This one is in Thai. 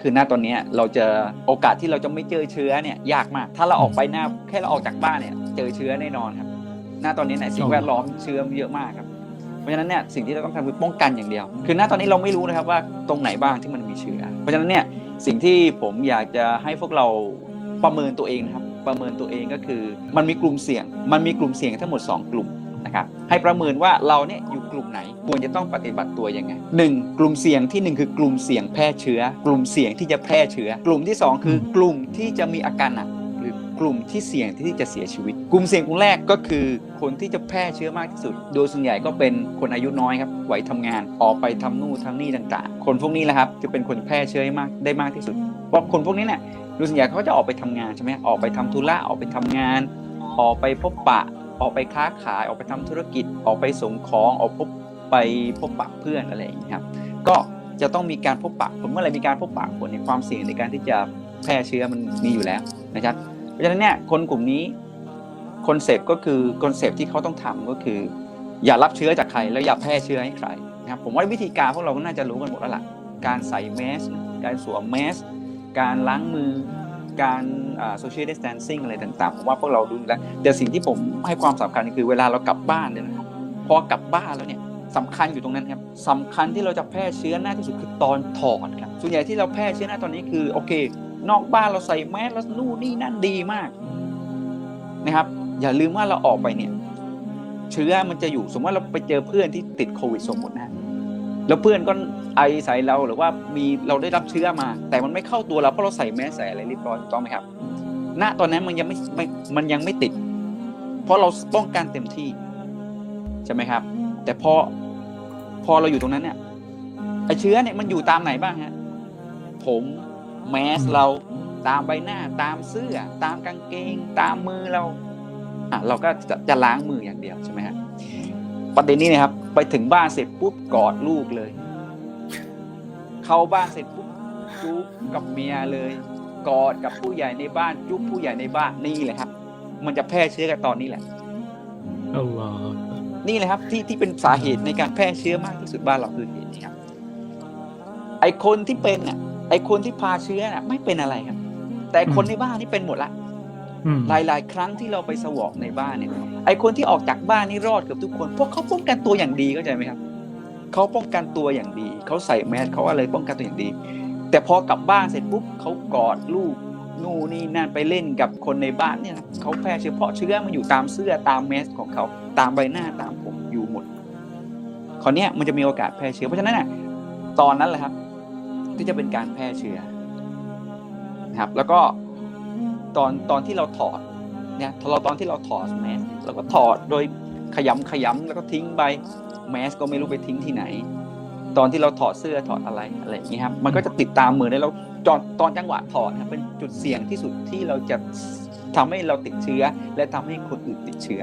คือหน้าตอนเนี้ยเราจะโอกาสที่เราจะไม่เจอเชื้อเนี่ยยากมาก ถ้าเราออกไปหน้าแค่เราออกจากบ้านเนี่ย เจอเชื้อแน่นอนครับ หน้าตอนนี้เนี่ยสิ่งแวดล้อมเชื้อเยอะมากครับเพราะฉะนั้นเนี่ยสิ่งที่เราต้องทำคือป้องกันอย่างเดียว คือหน้าตอนนี้เราไม่รู้นะครับว่าตรงไหนบ้างที่มันมีเชื้อ เพราะฉะนั้นเนี่ยสิ่งที่ผมอยากจะให้พวกเราประเมินตัวเองนะครับประเมินตัวเองก็คือ มันมีกลุ่มเสี่ยง มันมีกลุ่มเสี่ยงทั้งหมด 2 กลุ่ม นะครับให้ประเมินว่าเราเนี่ยอยู่กลุ่มไหนควรจะต้องปฏิบัติตัวยังไงหนึ่งกลุ่มเสี่ยงที่หนึ่งคือกลุ่มเสี่ยงแพร่เชื้อ กลุ่มเสี่ยงที่จะแพร่เชื้อ กลุ่มที่สองคือกลุ่มที่จะมีอาการหนักหรือกลุ่มที่เสี่ยงที่จะเสียชีวิต กลุ่มเสี่ยงกลุ่มแรกก็คือคนที่จะแพร่เชื้อมากที่สุด โดยส่วนใหญ่ก็เป็นคนอายุน้อยครับไหวทำงานออกไปทำนู่นทำนี่ต่างๆ คนพวกนี้แหละครับจะเป็นคนแพร่เชื้อมากได้มากที่สุดเพราะคนพวกนี้เนี่ยโดยส่วนใหญ่เขาจะออกไปทำงานใช่ไหมออกไปทำธุระออกไปทำงาน ออกไปพบปะ ออกไปค้าขายออกไปทำธุรกิจออกไปส่งของออกพบไปพบปะเพื่อนอะไรอย่างนี้ครับก็จะต้องมีการพบปะผมเมื่อไหรมีการพบปะคนในความเสี่ยงในการที่จะแพร่เชื้อมันมีอยู่แล้วนะครับเพราะฉะนั้นเนี่ยคนกลุ่มนี้คอนเซปต์ก็คือคอนเซปต์ที่เขาต้องทำก็คือ อย่ารับเชื้อจากใครแล้วอย่าแพร่เชื้อให้ใครนะครับผมว่าวิธีการพวกเราก็น่าจะรู้กันหมดแล้วล่ะการใส่แมสการสวมแมสการล้างมือ การโซเชียลดิส a ทนซิ่งอะไรต่างๆ ผมว่าพวกเราดูแล้ว แต่สิ่งที่ผมให้ความสำคัญคือเวลาเรากลับบ้านเนี่ยนะครับพอกลับบ้านแล้วเนี่ยสำคัญอยู่ตรงนั้นครับสำคัญที่เราจะแพร่เชื้อหน้าที่สุดคือตอนถอดครับส่วนใหญ่ที่เราแพร่เชื้อหน้าตอนนี้คือโอเค นอกบ้านเราใส่แมสแล้วนู่นนี่นั่นดีมากนะครับ อย่าลืมว่าเราออกไปเนี่ย เชื้อมันจะอยู่สมมติว่าเราไปเจอเพื่อนที่ติดโควิดสมมตินะ แล้วเพื่อนก็ไอใส่เราหรือว่ามีเราได้รับเชื้อมา แต่มันไม่เข้าตัวเราเพราะเราใส่แมสใส่อะไรเรียบร้อยถูกต้องไหมครับ ณตอนนั้นมันยังไม่ไม่มันยังไม่ติด เพราะเราป้องกันเต็มที่ใช่ไหมครับ แต่พอพอเราอยู่ตรงนั้นเนี่ยไอเชื้อเนี่ยมันอยู่ตามไหนบ้างฮะผมแมสเราตามใบหน้าตามเสื้อ ตามกางเกง ตามมือเราอะเราก็จะจะล้างมืออย่างเดียวใช่ไหมฮะ ประเด็นนี้นะครับ ไปถึงบ้านเสร็จปุ๊บกอดลูกเลย เข้าบ้านเสร็จปุ๊บจุ๊บกับเมียเลย กอดกับผู้ใหญ่ในบ้าน จุ๊บผู้ใหญ่ในบ้านนี่แหละครับ มันจะแพร่เชื้อกันตอนนี้แหละอัลลอฮ์นี่เลยครับ ที่ที่เป็นสาเหตุในการแพร่เชื้อมากที่สุดบ้านเราคือเหตุนี้ครับ ไอคนที่เป็นน่ะ ไอคนที่พาเชื้อน่ะ ไม่เป็นอะไรครับ แต่คนในบ้านนี่เป็นหมดละอืม หลาย ๆ ครั้งที่เราไปสวอปในบ้านเนี่ยไอคนที่ออกจากบ้านนี่รอดเกือบทุกคนเพราะเขาป้องกันตัวอย่างดีเข้าใจไหมครับเขาป้องกันตัวอย่างดีเขาใส่แมสเขาอะไรป้องกันตัวอย่างดี แต่พอกลับบ้านเสร็จปุ๊บเขากอดลูกนู่นนี่นั่นไปเล่นกับคนในบ้านเนี่ยเขาแพร่เชื้อเพราะเชื้อมันอยู่ตามเสื้อตามแมสของเขาตามใบหน้าตามผมอยู่หมดคราวนี้มันจะมีโอกาสแพร่เชื้อเพราะฉะนั้นน่ะตอนนั้นแหละครับ ที่จะเป็นการแพร่เชื้อนะครับ แล้วก็ ตอนตอนที่เราถอดเนี่ยเราตอนที่เราถอดแมสเราก็ถอดโดยขยำขยำแล้วก็ทิ้งไปแมสก็ไม่รู้ไปทิ้งที่ไหน ตอนที่เราถอดเสื้อถอดอะไรอะไรอย่างนี้ครับมันก็จะติดตามมือได้แล้วตอนตอนจังหวะถอดนะครับเป็นจุดเสี่ยงที่สุดที่เราจะทำให้เราติดเชื้อ และทำให้คนอื่นติดเชื้อ